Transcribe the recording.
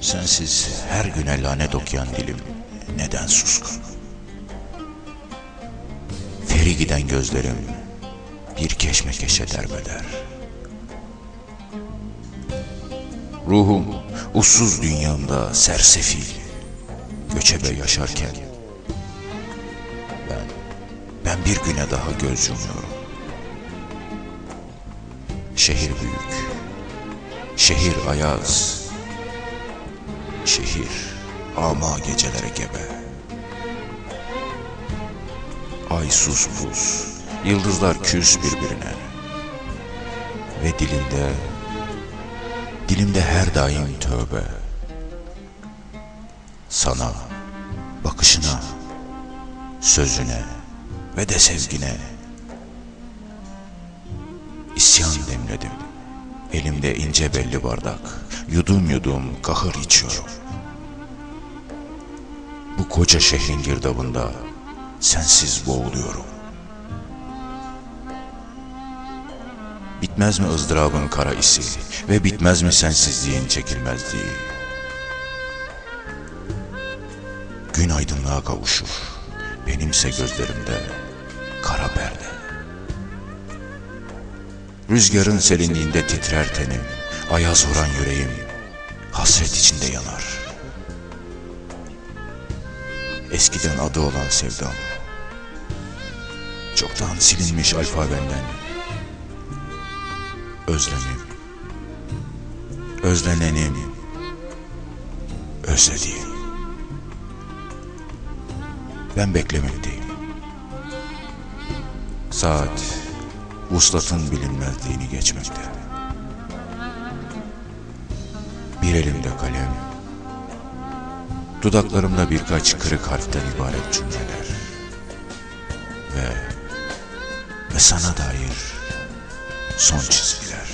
Sensiz her güne lanet okuyan dilim neden suskun? Feri giden gözlerim bir keşmekeşe derbeder. Ruhum ussuz dünyamda sersefil, göçebe yaşarken ben, ben bir güne daha göz yumuyorum. Şehir büyük, şehir ayaz, şehir ama gecelere gebe. Ay sus pus, yıldızlar küs birbirine. Ve dilinde, dilimde her daim tövbe. Sana, bakışına, sözüne ve de sevgine isyan demledim. Elimde ince belli bardak, yudum yudum kahır içiyorum. Koca şehrin girdabında sensiz boğuluyorum. Bitmez mi ızdırabın kara isi ve bitmez mi sensizliğin çekilmezliği? Gün aydınlığa kavuşur, benimse gözlerimde kara perde. Rüzgarın serinliğinde titrer tenim, ayaz vuran yüreğim, hasret içinde yanar. Eskiden adı olan sevdam, çoktan silinmiş alfabenden. Özlemim, özlenenim, özlediğim. Ben beklemekteyim. Saat, vuslatın bilinmezliğini geçmekte. Bir elimde kalem, dudaklarımda birkaç kırık harften ibaret cümleler. Ve, ve sana dair son çizgiler.